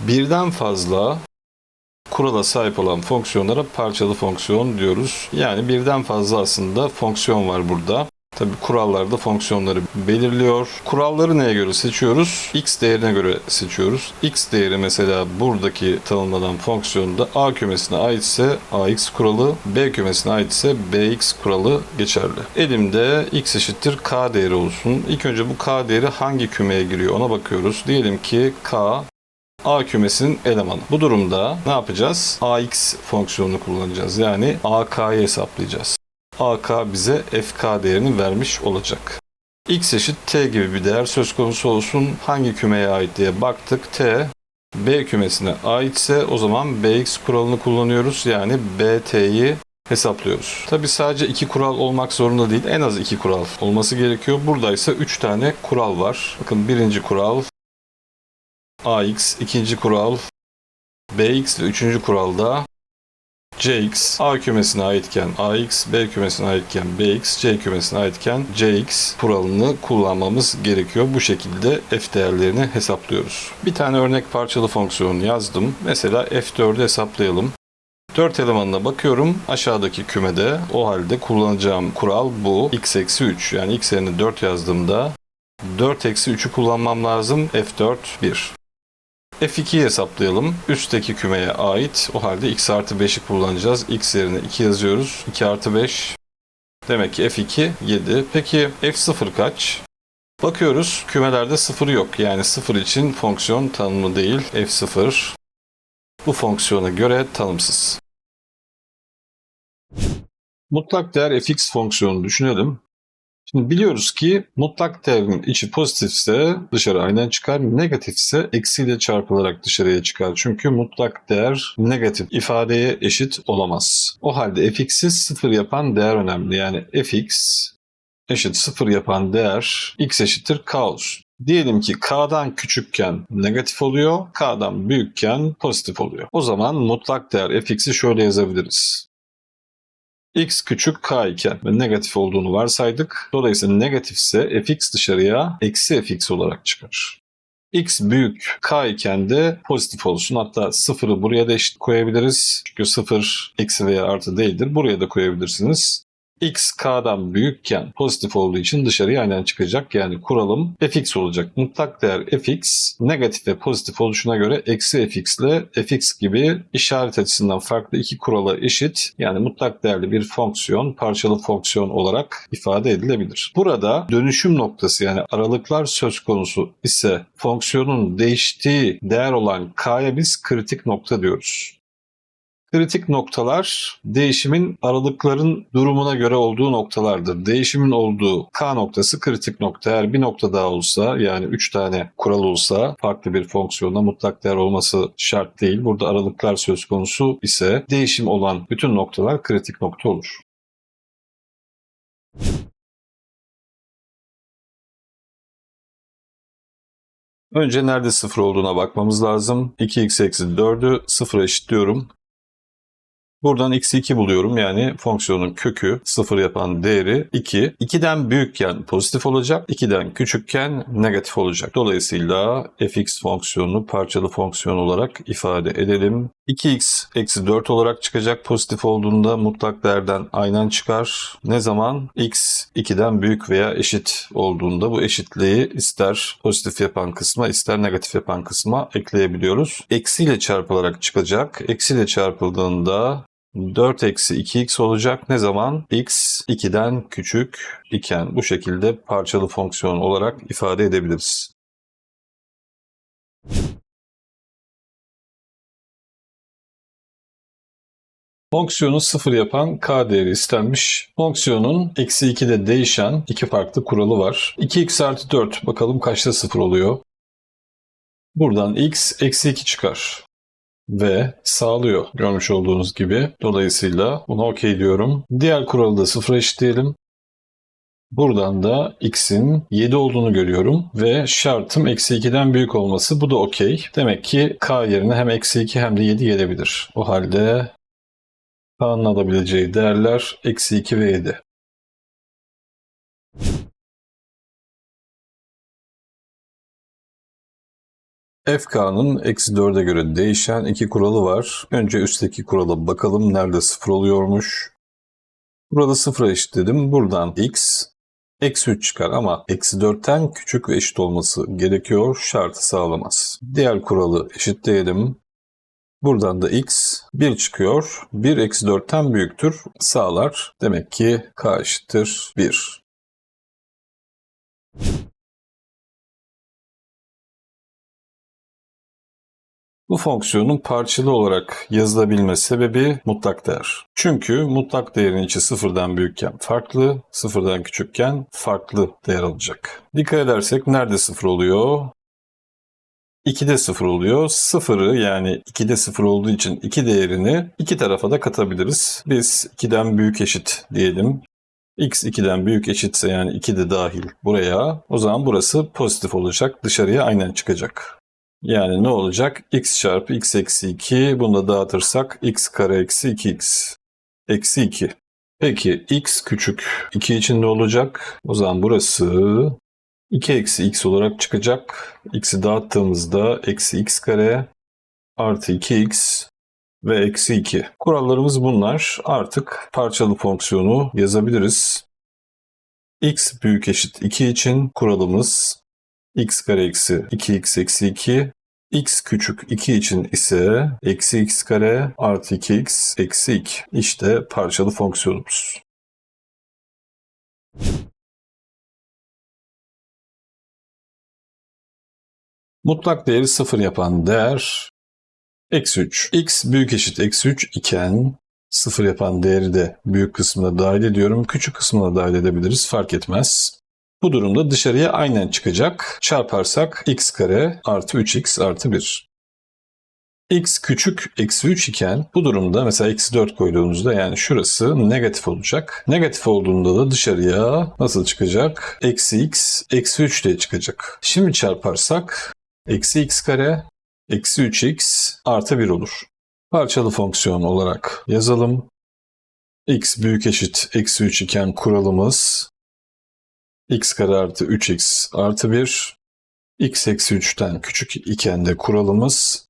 Birden fazla kurala sahip olan fonksiyonlara parçalı fonksiyon diyoruz. Yani birden fazla aslında fonksiyon var burada. Tabi kurallar da fonksiyonları belirliyor. Kuralları neye göre seçiyoruz? X değerine göre seçiyoruz. X değeri mesela buradaki tanımlanan fonksiyonda A kümesine aitse AX kuralı, B kümesine aitse BX kuralı geçerli. Elimde X eşittir K değeri olsun. İlk önce bu K değeri hangi kümeye giriyor ona bakıyoruz. Diyelim ki K A kümesinin elemanı. Bu durumda ne yapacağız? AX fonksiyonunu kullanacağız. Yani AK'yı hesaplayacağız. AK bize FK değerini vermiş olacak. X eşit T gibi bir değer söz konusu olsun. Hangi kümeye ait diye baktık. T B kümesine aitse o zaman BX kuralını kullanıyoruz. Yani BT'yi hesaplıyoruz. Tabi sadece iki kural olmak zorunda değil. En az iki kural olması gerekiyor. Buradaysa üç tane kural var. Bakın birinci kural AX, ikinci kural BX ve üçüncü kuralda CX A kümesine aitken AX, B kümesine aitken BX, C kümesine aitken CX kuralını kullanmamız gerekiyor. Bu şekilde F değerlerini hesaplıyoruz. Bir tane örnek parçalı fonksiyon yazdım. Mesela F4'ü hesaplayalım. 4 elemanına bakıyorum. Aşağıdaki kümede o halde kullanacağım kural bu. x eksi 3 yani x yerine 4 yazdığımda 4 eksi 3'ü kullanmam lazım. F4 1. F2'yi hesaplayalım. Üstteki kümeye ait. O halde x artı 5'i kullanacağız. x yerine 2 yazıyoruz. 2 artı 5. Demek ki F2 7. Peki F0 kaç? Bakıyoruz kümelerde 0 yok. Yani 0 için fonksiyon tanımlı değil. F0 bu fonksiyona göre tanımsız. Mutlak değer fx fonksiyonu düşünelim. Şimdi biliyoruz ki mutlak değerin içi pozitifse dışarı aynen çıkar, negatifse eksiyle çarpılarak dışarıya çıkar. Çünkü mutlak değer negatif ifadeye eşit olamaz. O halde fx'i sıfır yapan değer önemli. Yani fx eşit sıfır yapan değer x eşittir k olsun. Diyelim ki k'dan küçükken negatif oluyor, k'dan büyükken pozitif oluyor. O zaman mutlak değer fx'i şöyle yazabiliriz x küçük k iken ve negatif olduğunu varsaydık. Dolayısıyla negatifse fx dışarıya eksi fx olarak çıkar. x büyük k iken de pozitif olsun. Hatta sıfırı buraya da eşit koyabiliriz. Çünkü sıfır eksi veya artı değildir. Buraya da koyabilirsiniz x k'dan büyükken pozitif olduğu için dışarıya aynen çıkacak. Yani kuralım fx olacak. Mutlak değer fx negatif ve pozitif oluşuna göre eksi fx ile fx gibi işaret açısından farklı iki kurala eşit. Yani mutlak değerli bir fonksiyon parçalı fonksiyon olarak ifade edilebilir. Burada dönüşüm noktası yani aralıklar söz konusu ise fonksiyonun değiştiği değer olan k'ya biz kritik nokta diyoruz. Kritik noktalar değişimin aralıkların durumuna göre olduğu noktalardır. Değişimin olduğu K noktası kritik nokta. Eğer bir nokta daha olsa yani 3 tane kural olsa farklı bir fonksiyonda mutlak değer olması şart değil. Burada aralıklar söz konusu ise değişim olan bütün noktalar kritik nokta olur. Önce nerede sıfır olduğuna bakmamız lazım. 2x eksi 4'ü sıfıra eşitliyorum. Buradan x'i 2 buluyorum. Yani fonksiyonun kökü 0 yapan değeri 2. 2'den büyükken pozitif olacak. 2'den küçükken negatif olacak. Dolayısıyla fx fonksiyonunu parçalı fonksiyon olarak ifade edelim. 2x eksi 4 olarak çıkacak pozitif olduğunda mutlak değerden aynen çıkar. Ne zaman? x 2'den büyük veya eşit olduğunda bu eşitliği ister pozitif yapan kısma ister negatif yapan kısma ekleyebiliyoruz. Eksiyle çarpılarak çıkacak. Eksiyle çarpıldığında 4 eksi 2x olacak. Ne zaman? x 2'den küçük iken bu şekilde parçalı fonksiyon olarak ifade edebiliriz. Fonksiyonu sıfır yapan k değeri istenmiş. Fonksiyonun eksi 2'de değişen iki farklı kuralı var. 2x artı 4 bakalım kaçta sıfır oluyor. Buradan x eksi 2 çıkar ve sağlıyor görmüş olduğunuz gibi. Dolayısıyla buna okey diyorum. Diğer kuralı da sıfıra eşitleyelim. Buradan da x'in 7 olduğunu görüyorum ve şartım eksi 2'den büyük olması bu da okey. Demek ki k yerine hem eksi 2 hem de 7 gelebilir. O halde k'nın alabileceği değerler eksi 2 ve 7. FK'nın eksi 4'e göre değişen iki kuralı var. Önce üstteki kurala bakalım nerede sıfır oluyormuş. Burada sıfıra eşitledim. Buradan x eksi 3 çıkar ama eksi 4'ten küçük ve eşit olması gerekiyor. Şartı sağlamaz. Diğer kuralı eşitleyelim. Buradan da x 1 çıkıyor. 1 eksi 4'ten büyüktür. Sağlar. Demek ki k eşittir 1. Bu fonksiyonun parçalı olarak yazılabilme sebebi mutlak değer. Çünkü mutlak değerin içi sıfırdan büyükken farklı, sıfırdan küçükken farklı değer alacak. Dikkat edersek nerede sıfır oluyor? 2'de 0 oluyor. Sıfırı yani 2'de 0 olduğu için 2 değerini iki tarafa da katabiliriz. Biz 2'den büyük eşit diyelim. x 2'den büyük eşitse yani 2 de dahil buraya. O zaman burası pozitif olacak. Dışarıya aynen çıkacak. Yani ne olacak? x çarpı x eksi 2. Bunu da dağıtırsak x kare eksi 2x. Eksi 2. Peki x küçük 2 için ne olacak? O zaman burası 2 eksi x olarak çıkacak. x'i dağıttığımızda eksi x kare artı 2x ve eksi 2. Kurallarımız bunlar. Artık parçalı fonksiyonu yazabiliriz. x büyük eşit 2 için kuralımız x kare eksi 2x eksi 2. x küçük 2 için ise eksi x kare artı 2x eksi 2. İşte parçalı fonksiyonumuz. Mutlak değeri 0 yapan değer eksi 3. x büyük eşit eksi 3 iken 0 yapan değeri de büyük kısmına dahil ediyorum. Küçük kısmına dahil edebiliriz fark etmez. Bu durumda dışarıya aynen çıkacak. Çarparsak x kare artı 3x artı 1. x küçük eksi 3 iken bu durumda mesela eksi 4 koyduğumuzda yani şurası negatif olacak. Negatif olduğunda da dışarıya nasıl çıkacak? Eksi x eksi 3 diye çıkacak. Şimdi çarparsak eksi x kare eksi 3x artı 1 olur. Parçalı fonksiyon olarak yazalım. x büyük eşit eksi 3 iken kuralımız x kare artı 3x artı 1. x eksi 3'ten küçük iken de kuralımız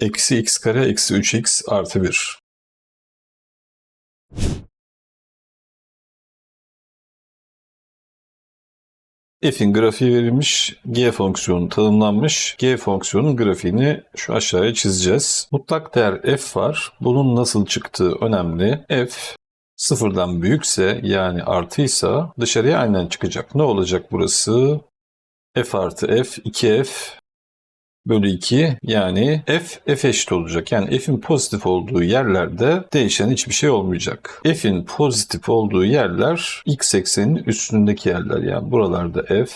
eksi x kare eksi 3x artı 1. f'in grafiği verilmiş, g fonksiyonu tanımlanmış. G fonksiyonun grafiğini şu aşağıya çizeceğiz. Mutlak değer f var. Bunun nasıl çıktığı önemli. f sıfırdan büyükse yani artıysa dışarıya aynen çıkacak. Ne olacak burası? f artı f 2f bölü 2 yani f f eşit olacak. Yani f'in pozitif olduğu yerlerde değişen hiçbir şey olmayacak. f'in pozitif olduğu yerler x ekseninin üstündeki yerler. Yani buralarda f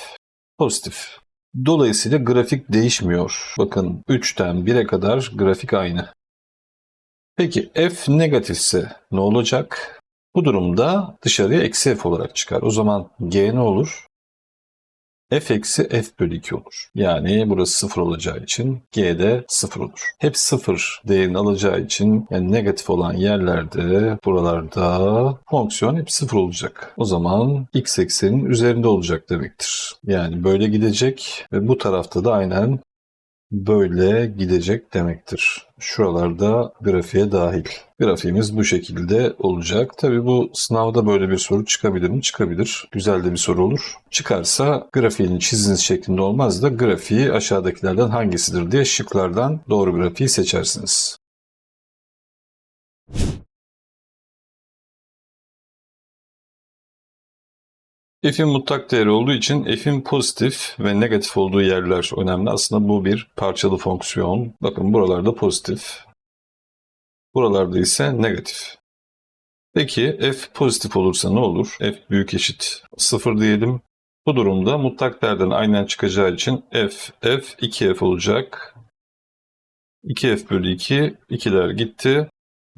pozitif. Dolayısıyla grafik değişmiyor. Bakın 3'ten 1'e kadar grafik aynı. Peki f negatifse ne olacak? Bu durumda dışarıya eksi f olarak çıkar. O zaman g ne olur? f eksi f bölü 2 olur. Yani burası 0 olacağı için g de 0 olur. Hep 0 değerini alacağı için yani negatif olan yerlerde buralarda fonksiyon hep 0 olacak. O zaman x eksenin üzerinde olacak demektir. Yani böyle gidecek ve bu tarafta da aynen böyle gidecek demektir. Şuralarda grafiğe dahil. Grafiğimiz bu şekilde olacak. Tabi bu sınavda böyle bir soru çıkabilir mi? Çıkabilir. Güzel de bir soru olur. Çıkarsa grafiğini çiziniz şeklinde olmaz da grafiği aşağıdakilerden hangisidir diye şıklardan doğru grafiği seçersiniz. F'in mutlak değeri olduğu için F'in pozitif ve negatif olduğu yerler önemli. Aslında bu bir parçalı fonksiyon. Bakın buralarda pozitif. Buralarda ise negatif. Peki f pozitif olursa ne olur? f büyük eşit 0 diyelim. Bu durumda mutlak değerden aynen çıkacağı için f, f 2f olacak. 2f bölü 2, 2'ler gitti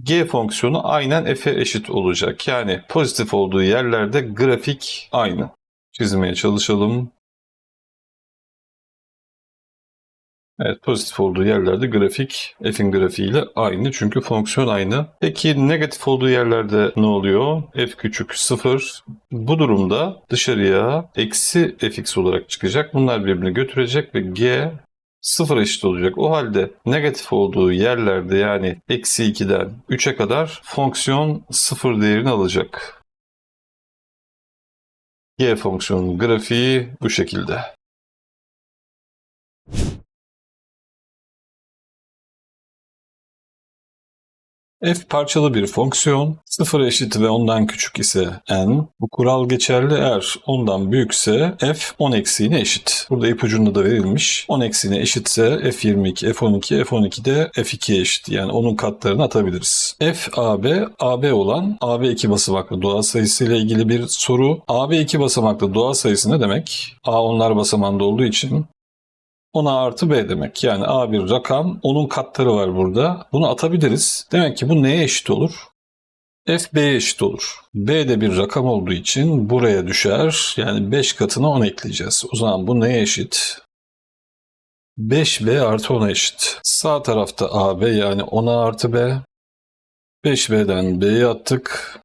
g fonksiyonu aynen f'e eşit olacak. Yani pozitif olduğu yerlerde grafik aynı. Çizmeye çalışalım. Evet pozitif olduğu yerlerde grafik f'in grafiğiyle aynı çünkü fonksiyon aynı. Peki negatif olduğu yerlerde ne oluyor? f küçük 0. Bu durumda dışarıya eksi fx olarak çıkacak. Bunlar birbirini götürecek ve g sıfır eşit olacak. O halde negatif olduğu yerlerde yani eksi 2'den 3'e kadar fonksiyon sıfır değerini alacak. Y fonksiyonunun grafiği bu şekilde. F parçalı bir fonksiyon. 0 eşit ve ondan küçük ise n. Bu kural geçerli eğer ondan büyükse f 10 eksiğine eşit. Burada ipucunda da verilmiş. 10 eksiğine eşitse f22, f12, f12 de f2'ye eşit. Yani onun katlarını atabiliriz. f ab, ab olan ab 2 basamaklı doğal sayısı ile ilgili bir soru. ab 2 basamaklı doğal sayısı ne demek? a onlar basamağında olduğu için 10'a artı b demek. Yani a bir rakam, onun katları var burada. Bunu atabiliriz. Demek ki bu neye eşit olur? f b'ye eşit olur. b de bir rakam olduğu için buraya düşer. Yani 5 katına 10 ekleyeceğiz. O zaman bu neye eşit? 5b artı 10'a eşit. Sağ tarafta ab yani 10'a artı b. 5b'den b'yi attık.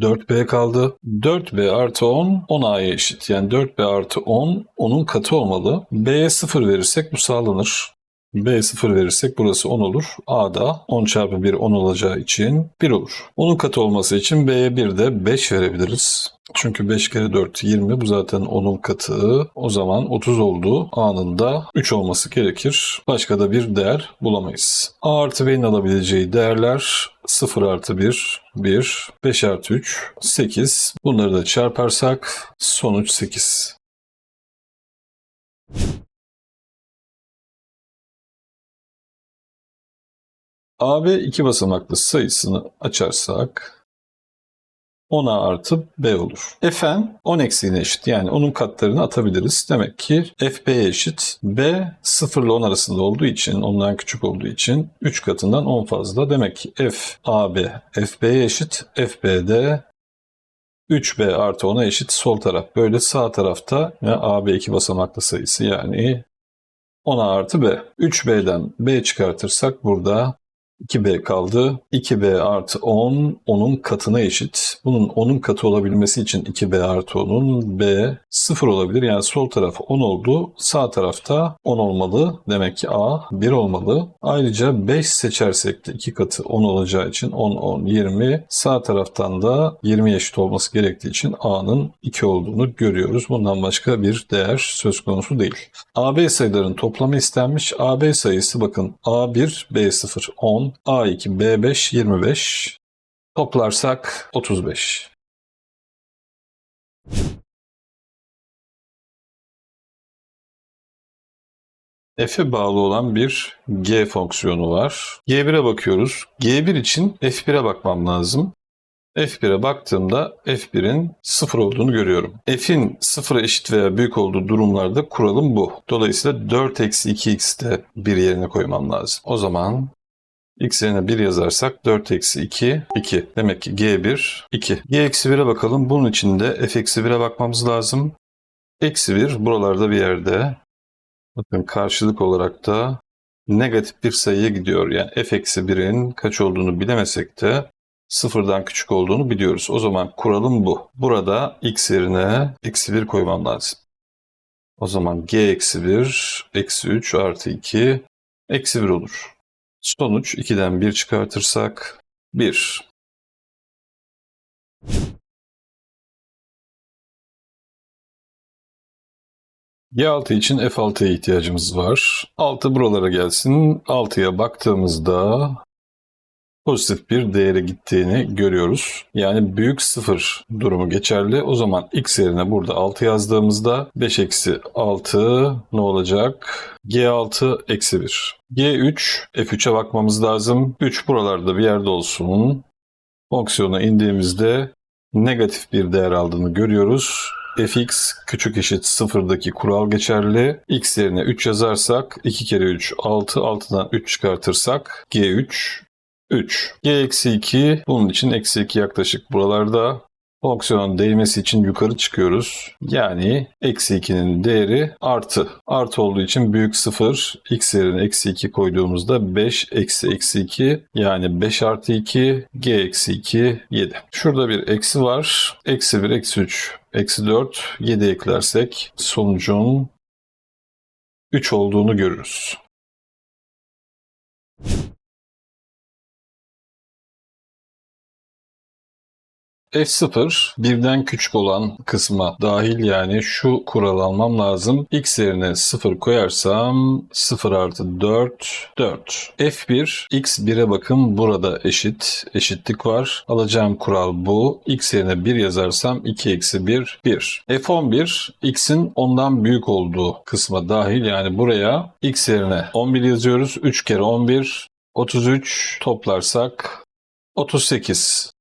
4b kaldı. 4b artı 10 10a'ya eşit. Yani 4b artı 10 10'un katı olmalı. b'ye 0 verirsek bu sağlanır. B 0 verirsek burası 10 olur. a da 10 çarpı 1 10 olacağı için 1 olur. 10'un katı olması için b'ye 1 de 5 verebiliriz. Çünkü 5 kere 4 20 bu zaten 10'un katı. O zaman 30 oldu. A'nın da 3 olması gerekir. Başka da bir değer bulamayız. A artı B'nin alabileceği değerler 0 artı 1, 1, 5 artı 3, 8. Bunları da çarparsak sonuç 8. AB iki basamaklı sayısını açarsak 10A artı B olur. Fn 10 eksiğine eşit. Yani onun katlarını atabiliriz. Demek ki FB'ye eşit. B 0 ile 10 arasında olduğu için, ondan küçük olduğu için 3 katından 10 fazla. Demek ki F AB FB'ye eşit. FB de 3B artı 10'a eşit sol taraf. Böyle sağ tarafta ya AB iki basamaklı sayısı yani 10A artı B. 3B'den B çıkartırsak burada 2b kaldı. 2b artı 10, 10'un katına eşit. Bunun 10'un katı olabilmesi için 2b artı 10'un b 0 olabilir. Yani sol taraf 10 oldu. Sağ tarafta 10 olmalı. Demek ki a 1 olmalı. Ayrıca 5 seçersek de 2 katı 10 olacağı için 10, 10, 20. Sağ taraftan da 20 eşit olması gerektiği için a'nın 2 olduğunu görüyoruz. Bundan başka bir değer söz konusu değil. AB sayıların toplamı istenmiş. AB sayısı bakın A1, B0, 10, A2, B5, 25. Toplarsak 35. F'e bağlı olan bir G fonksiyonu var. G1'e bakıyoruz. G1 için F1'e bakmam lazım. F1'e baktığımda F1'in 0 olduğunu görüyorum. F'in 0'a eşit veya büyük olduğu durumlarda kuralım bu. Dolayısıyla 4 eksi 2x de bir yerine koymam lazım. O zaman x yerine 1 yazarsak 4 eksi 2, 2. Demek ki g1, 2. g eksi 1'e bakalım. Bunun için de f eksi 1'e bakmamız lazım. Eksi 1 buralarda bir yerde. Bakın karşılık olarak da negatif bir sayıya gidiyor. Yani f eksi 1'in kaç olduğunu bilemesek de sıfırdan küçük olduğunu biliyoruz. O zaman kuralım bu. Burada x yerine eksi 1 koymam lazım. O zaman g eksi 1 eksi 3 artı 2 eksi 1 olur. Sonuç 2'den 1 çıkartırsak 1. G6 için F6'ya ihtiyacımız var. 6 buralara gelsin. 6'ya baktığımızda pozitif bir değere gittiğini görüyoruz. Yani büyük sıfır durumu geçerli. O zaman x yerine burada 6 yazdığımızda 5 eksi 6 ne olacak? G6 eksi 1. G3 F3'e bakmamız lazım. 3 buralarda bir yerde olsun. Fonksiyona indiğimizde negatif bir değer aldığını görüyoruz fx küçük eşit sıfırdaki kural geçerli. x yerine 3 yazarsak 2 kere 3 6, 6'dan 3 çıkartırsak g3 3. g eksi 2 bunun için eksi 2 yaklaşık buralarda. Fonksiyonun değmesi için yukarı çıkıyoruz. Yani eksi 2'nin değeri artı. Artı olduğu için büyük 0. x yerine eksi 2 koyduğumuzda 5 eksi eksi 2 yani 5 artı 2 g eksi 2 7. Şurada bir eksi var. Eksi 1 eksi 3 eksi 4 7 eklersek sonucun 3 olduğunu görürüz. F0 birden küçük olan kısma dahil yani şu kural almam lazım. X yerine 0 koyarsam 0 artı 4 4. F1 X 1'e bakın burada eşit. Eşitlik var. Alacağım kural bu. X yerine 1 yazarsam 2 eksi 1 1. F11 X'in ondan büyük olduğu kısma dahil yani buraya X yerine 11 yazıyoruz. 3 kere 11 33 toplarsak 38.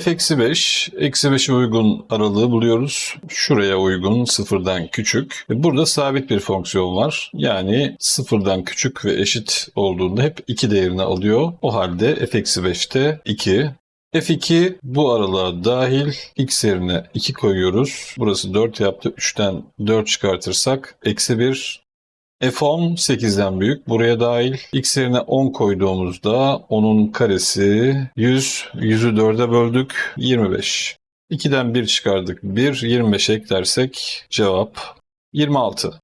f eksi 5, eksi 5'e uygun aralığı buluyoruz. Şuraya uygun sıfırdan küçük. Burada sabit bir fonksiyon var. Yani sıfırdan küçük ve eşit olduğunda hep 2 değerini alıyor. O halde f eksi 5'te 2. F2 bu aralığa dahil x yerine 2 koyuyoruz. Burası 4 yaptı. 3'ten 4 çıkartırsak eksi 1 F10 8'den büyük. Buraya dahil x yerine 10 koyduğumuzda onun karesi 100. 100'ü 4'e böldük. 25. 2'den 1 çıkardık. 1. 25 eklersek cevap 26.